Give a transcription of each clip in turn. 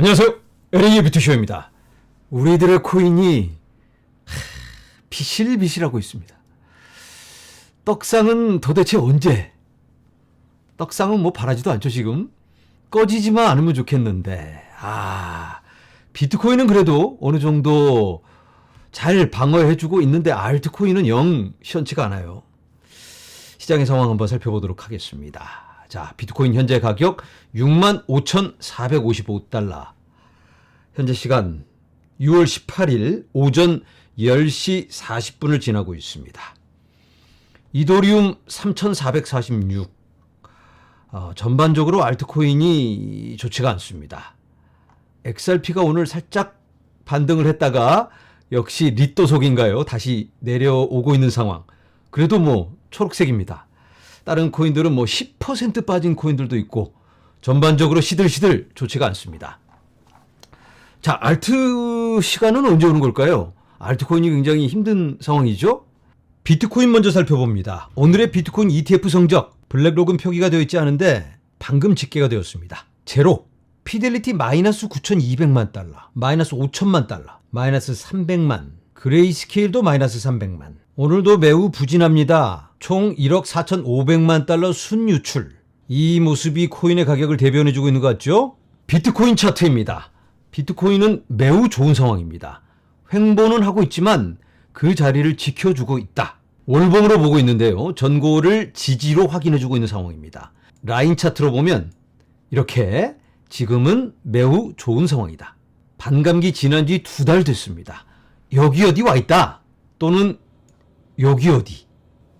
안녕하세요. LA 비트쇼입니다. 우리들의 코인이 하, 비실비실하고 있습니다. 떡상은 도대체 언제? 떡상은 뭐 바라지도 않죠, 지금? 꺼지지만 않으면 좋겠는데, 아, 비트코인은 그래도 어느 정도 잘 방어해주고 있는데 알트코인은 영 시원치가 않아요. 시장의 상황 한번 살펴보도록 하겠습니다. 자, 비트코인 현재 가격 65,455달러. 현재 시간 6월 18일 오전 10시 40분을 지나고 있습니다. 이도리움 3,446. 어, 전반적으로 알트코인이 좋지가 않습니다. XRP가 오늘 살짝 반등을 했다가 역시 리또 속인가요? 다시 내려오고 있는 상황. 그래도 뭐 초록색입니다. 다른 코인들은 뭐 10% 빠진 코인들도 있고 전반적으로 시들시들 좋지가 않습니다. 자, 알트 시간은 언제 오는 걸까요? 알트코인이 굉장히 힘든 상황이죠? 비트코인 먼저 살펴봅니다. 오늘의 비트코인 ETF 성적 블랙록은 표기가 되어 있지 않은데 방금 집계가 되었습니다. 제로, 피델리티 마이너스 9,200만 달러, 마이너스 5천만 달러, 마이너스 300만, 그레이스케일도 마이너스 300만. 오늘도 매우 부진합니다. 총 1억 4,500만 달러 순유출. 이 모습이 코인의 가격을 대변해주고 있는 것 같죠? 비트코인 차트입니다. 비트코인은 매우 좋은 상황입니다. 횡보는 하고 있지만 그 자리를 지켜주고 있다. 월봉으로 보고 있는데요. 전고를 지지로 확인해주고 있는 상황입니다. 라인 차트로 보면 이렇게 지금은 매우 좋은 상황이다. 반감기 지난 지 두 달 됐습니다. 여기 어디 와 있다. 또는 여기 어디.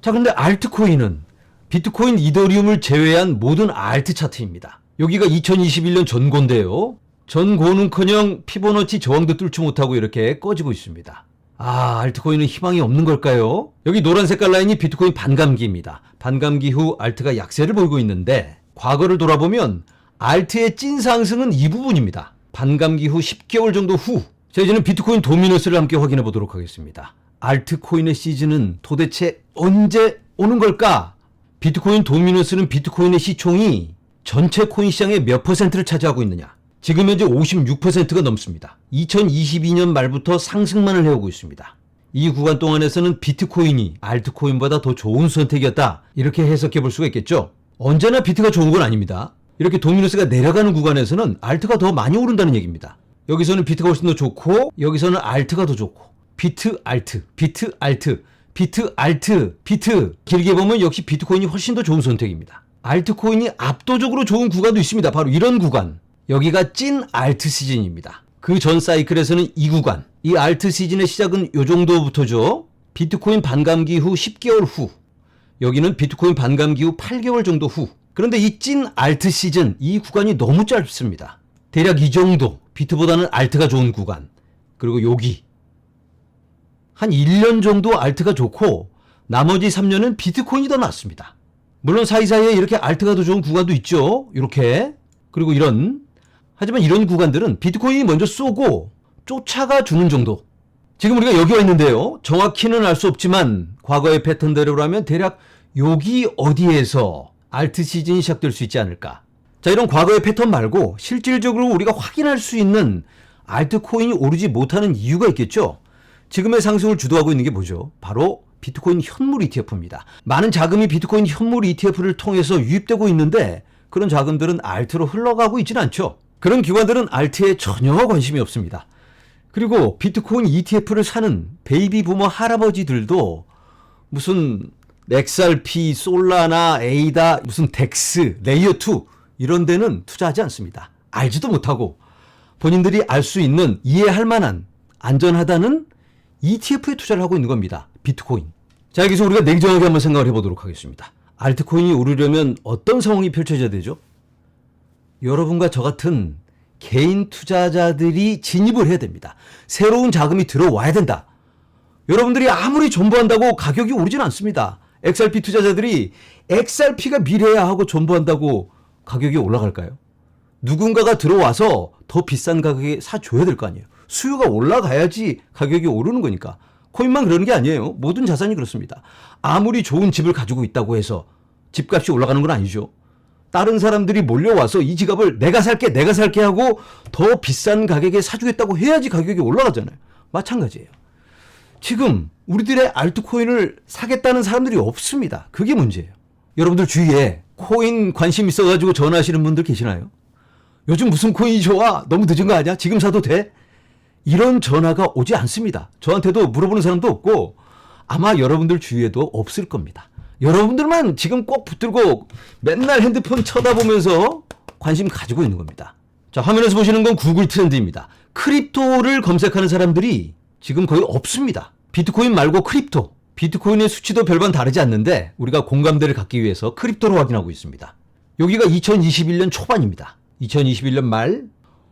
자, 근데 알트코인은 비트코인 이더리움을 제외한 모든 알트 차트입니다. 여기가 2021년 전고인데요. 전고는커녕 피보너치 저항도 뚫지 못하고 이렇게 꺼지고 있습니다. 아, 알트코인은 희망이 없는 걸까요? 여기 노란 색깔 라인이 비트코인 반감기입니다. 반감기 후 알트가 약세를 보이고 있는데 과거를 돌아보면 알트의 찐 상승은 이 부분입니다. 반감기 후 10개월 정도 후. 자, 이제는 비트코인 도미너스를 함께 확인해 보도록 하겠습니다. 알트코인의 시즌은 도대체 언제 오는 걸까? 비트코인 도미너스는 비트코인의 시총이 전체 코인 시장의 몇 퍼센트를 차지하고 있느냐? 지금 현재 56%가 넘습니다. 2022년 말부터 상승만을 해오고 있습니다. 이 구간 동안에서는 비트코인이 알트코인보다 더 좋은 선택이었다. 이렇게 해석해 볼 수가 있겠죠. 언제나 비트가 좋은 건 아닙니다. 이렇게 도미너스가 내려가는 구간에서는 알트가 더 많이 오른다는 얘기입니다. 여기서는 비트가 훨씬 더 좋고 여기서는 알트가 더 좋고 비트 알트, 비트 알트, 비트 알트, 비트 길게 보면 역시 비트코인이 훨씬 더 좋은 선택입니다. 알트코인이 압도적으로 좋은 구간도 있습니다. 바로 이런 구간. 여기가 찐 알트 시즌입니다. 그 전 사이클에서는 이 구간, 이 알트 시즌의 시작은 요 정도부터죠. 비트코인 반감기 후 10개월 후. 여기는 비트코인 반감기 후 8개월 정도 후. 그런데 이 찐 알트 시즌, 이 구간이 너무 짧습니다. 대략 이 정도, 비트보다는 알트가 좋은 구간. 그리고 여기. 한 1년 정도 알트가 좋고, 나머지 3년은 비트코인이 더 낫습니다. 물론 사이사이에 이렇게 알트가 더 좋은 구간도 있죠. 이렇게. 그리고 이런. 하지만 이런 구간들은 비트코인이 먼저 쏘고 쫓아가 주는 정도. 지금 우리가 여기 와 있는데요. 정확히는 알 수 없지만 과거의 패턴대로라면 대략 여기 어디에서 알트 시즌이 시작될 수 있지 않을까. 자, 이런 과거의 패턴 말고 실질적으로 우리가 확인할 수 있는 알트코인이 오르지 못하는 이유가 있겠죠. 지금의 상승을 주도하고 있는 게 뭐죠? 바로 비트코인 현물 ETF입니다. 많은 자금이 비트코인 현물 ETF를 통해서 유입되고 있는데 그런 자금들은 알트로 흘러가고 있지는 않죠. 그런 기관들은 알트에 전혀 관심이 없습니다. 그리고 비트코인 ETF를 사는 베이비 부머 할아버지들도 무슨 XRP, 솔라나, 에이다, 무슨 덱스, 레이어2 이런 데는 투자하지 않습니다. 알지도 못하고 본인들이 알 수 있는 이해할 만한 안전하다는 ETF에 투자를 하고 있는 겁니다. 비트코인. 자, 여기서 우리가 냉정하게 한번 생각을 해보도록 하겠습니다. 알트코인이 오르려면 어떤 상황이 펼쳐져야 되죠? 여러분과 저 같은 개인 투자자들이 진입을 해야 됩니다. 새로운 자금이 들어와야 된다. 여러분들이 아무리 존버한다고 가격이 오르진 않습니다. XRP 투자자들이 XRP가 미래야 하고 존버한다고 가격이 올라갈까요? 누군가가 들어와서 더 비싼 가격에 사줘야 될 거 아니에요. 수요가 올라가야지 가격이 오르는 거니까. 코인만 그러는 게 아니에요. 모든 자산이 그렇습니다. 아무리 좋은 집을 가지고 있다고 해서 집값이 올라가는 건 아니죠. 다른 사람들이 몰려와서 이 지갑을 내가 살게, 내가 살게 하고 더 비싼 가격에 사주겠다고 해야지 가격이 올라가잖아요. 마찬가지예요. 지금 우리들의 알트코인을 사겠다는 사람들이 없습니다. 그게 문제예요. 여러분들 주위에 코인 관심 있어가지고 전화하시는 분들 계시나요? 요즘 무슨 코인이 좋아? 너무 늦은 거 아니야? 지금 사도 돼? 이런 전화가 오지 않습니다. 저한테도 물어보는 사람도 없고 아마 여러분들 주위에도 없을 겁니다. 여러분들만 지금 꼭 붙들고 맨날 핸드폰 쳐다보면서 관심 가지고 있는 겁니다. 자, 화면에서 보시는 건 구글 트렌드입니다. 크립토를 검색하는 사람들이 지금 거의 없습니다. 비트코인 말고 크립토. 비트코인의 수치도 별반 다르지 않는데 우리가 공감대를 갖기 위해서 크립토로 확인하고 있습니다. 여기가 2021년 초반입니다. 2021년 말,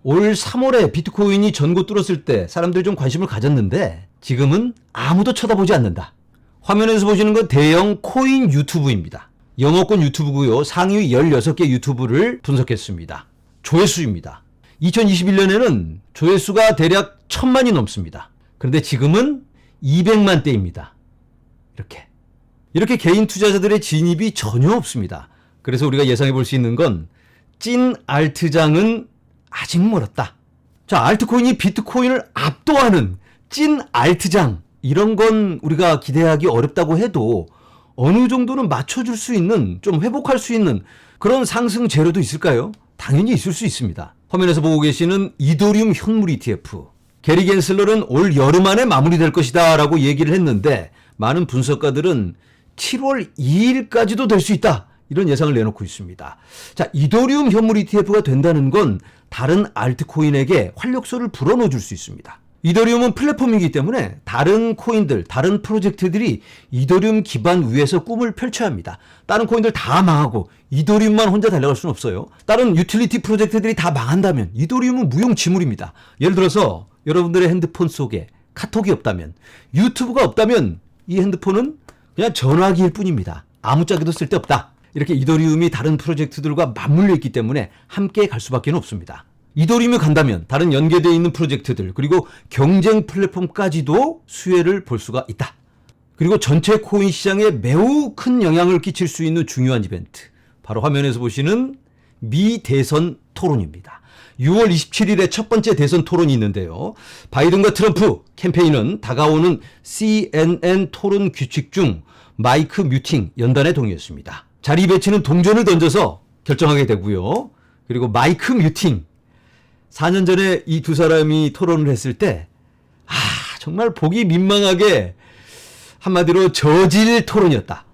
올 3월에 비트코인이 전고 뚫었을 때 사람들이 좀 관심을 가졌는데 지금은 아무도 쳐다보지 않는다. 화면에서 보시는 건 대형 코인 유튜브입니다. 영어권 유튜브고요. 상위 16개 유튜브를 분석했습니다. 조회수입니다. 2021년에는 조회수가 대략 천만이 넘습니다. 그런데 지금은 200만 대입니다. 이렇게. 이렇게 개인 투자자들의 진입이 전혀 없습니다. 그래서 우리가 예상해 볼 수 있는 건 찐 알트장은 아직 멀었다. 자, 알트코인이 비트코인을 압도하는 찐 알트장. 이런 건 우리가 기대하기 어렵다고 해도 어느 정도는 맞춰줄 수 있는, 좀 회복할 수 있는 그런 상승 재료도 있을까요? 당연히 있을 수 있습니다. 화면에서 보고 계시는 이도리움 현물 ETF. 게리 겐슬러는 올 여름 안에 마무리될 것이다 라고 얘기를 했는데 많은 분석가들은 7월 2일까지도 될 수 있다. 이런 예상을 내놓고 있습니다. 자, 이도리움 현물 ETF가 된다는 건 다른 알트코인에게 활력소를 불어넣어 줄 수 있습니다. 이더리움은 플랫폼이기 때문에 다른 코인들, 다른 프로젝트들이 이더리움 기반 위에서 꿈을 펼쳐야 합니다. 다른 코인들 다 망하고 이더리움만 혼자 달려갈 수는 없어요. 다른 유틸리티 프로젝트들이 다 망한다면 이더리움은 무용지물입니다. 예를 들어서 여러분들의 핸드폰 속에 카톡이 없다면 유튜브가 없다면 이 핸드폰은 그냥 전화기일 뿐입니다. 아무짝에도 쓸데없다. 이렇게 이더리움이 다른 프로젝트들과 맞물려 있기 때문에 함께 갈 수밖에 없습니다. 이더리움이 간다면 다른 연계되어 있는 프로젝트들 그리고 경쟁 플랫폼까지도 수혜를 볼 수가 있다. 그리고 전체 코인 시장에 매우 큰 영향을 끼칠 수 있는 중요한 이벤트. 바로 화면에서 보시는 미 대선 토론입니다. 6월 27일에 첫 번째 대선 토론이 있는데요. 바이든과 트럼프 캠페인은 다가오는 CNN 토론 규칙 중 마이크 뮤팅 연단에 동의했습니다. 자리 배치는 동전을 던져서 결정하게 되고요. 그리고 마이크 뮤팅. 4년 전에 이 두 사람이 토론을 했을 때, 아, 정말 보기 민망하게 한마디로 저질 토론이었다.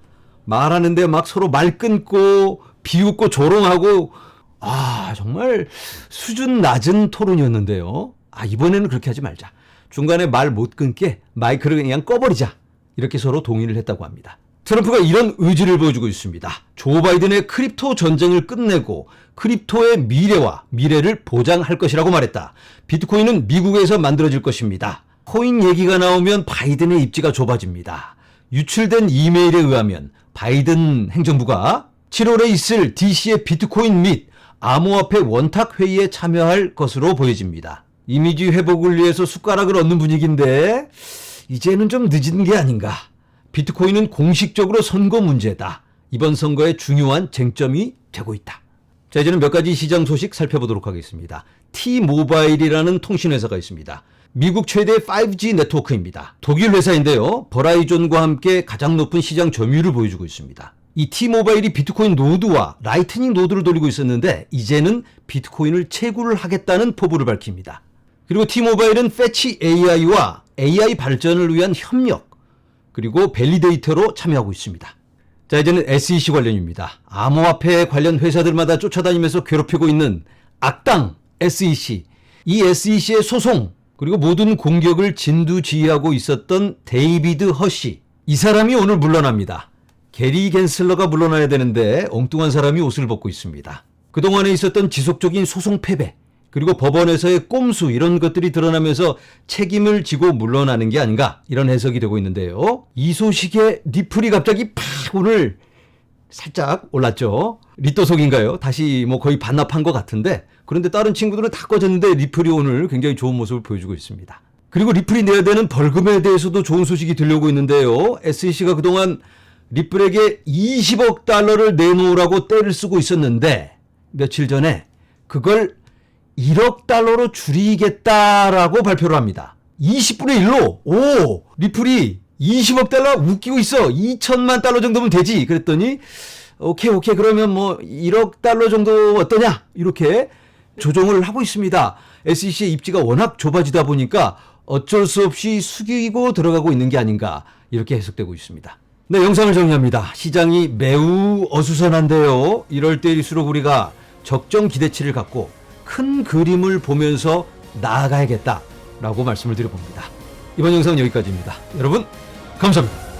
말하는데 막 서로 말 끊고 비웃고 조롱하고 아 정말 수준 낮은 토론이었는데요. 아 이번에는 그렇게 하지 말자. 중간에 말 못 끊게 마이크를 그냥 꺼버리자. 이렇게 서로 동의를 했다고 합니다. 트럼프가 이런 의지를 보여주고 있습니다. 조 바이든의 크립토 전쟁을 끝내고 크립토의 미래와 미래를 보장할 것이라고 말했다. 비트코인은 미국에서 만들어질 것입니다. 코인 얘기가 나오면 바이든의 입지가 좁아집니다. 유출된 이메일에 의하면 바이든 행정부가 7월에 있을 DC의 비트코인 및 암호화폐 원탁 회의에 참여할 것으로 보여집니다. 이미지 회복을 위해서 숟가락을 얻는 분위기인데 이제는 좀 늦은 게 아닌가. 비트코인은 공식적으로 선거 문제다. 이번 선거의 중요한 쟁점이 되고 있다. 자, 이제는 몇 가지 시장 소식 살펴보도록 하겠습니다. T-모바일이라는 통신회사가 있습니다. 미국 최대 5G 네트워크입니다. 독일 회사인데요. 버라이존과 함께 가장 높은 시장 점유율을 보여주고 있습니다. 이 T-모바일이 비트코인 노드와 라이트닝 노드를 돌리고 있었는데 이제는 비트코인을 채굴을 하겠다는 포부를 밝힙니다. 그리고 T-모바일은 패치 AI와 AI 발전을 위한 협력 그리고 밸리데이터로 참여하고 있습니다. 자, 이제는 SEC 관련입니다. 암호화폐 관련 회사들마다 쫓아다니면서 괴롭히고 있는 악당 SEC. 이 SEC의 소송, 그리고 모든 공격을 진두지휘하고 있었던 데이비드 허시. 이 사람이 오늘 물러납니다. 게리 겐슬러가 물러나야 되는데 엉뚱한 사람이 옷을 벗고 있습니다. 그동안에 있었던 지속적인 소송 패배, 그리고 법원에서의 꼼수 이런 것들이 드러나면서 책임을 지고 물러나는 게 아닌가 이런 해석이 되고 있는데요. 이 소식에 리플이 갑자기 팍 오늘 살짝 올랐죠. 리또속인가요? 다시 뭐 거의 반납한 것 같은데 그런데 다른 친구들은 다 꺼졌는데 리플이 오늘 굉장히 좋은 모습을 보여주고 있습니다. 그리고 리플이 내야 되는 벌금에 대해서도 좋은 소식이 들려오고 있는데요. SEC가 그동안 리플에게 20억 달러를 내놓으라고 떼를 쓰고 있었는데 며칠 전에 그걸 1억 달러로 줄이겠다라고 발표를 합니다. 20분의 1로 오 리플이 20억 달러 웃기고 있어 2천만 달러 정도면 되지 그랬더니 오케이 오케이 그러면 뭐 1억 달러 정도 어떠냐 이렇게 조정을 하고 있습니다. SEC의 입지가 워낙 좁아지다 보니까 어쩔 수 없이 숙이고 들어가고 있는 게 아닌가 이렇게 해석되고 있습니다. 네, 영상을 정리합니다. 시장이 매우 어수선한데요. 이럴 때일수록 우리가 적정 기대치를 갖고 큰 그림을 보면서 나아가야겠다라고 말씀을 드려봅니다. 이번 영상은 여기까지입니다. 여러분, 감사합니다.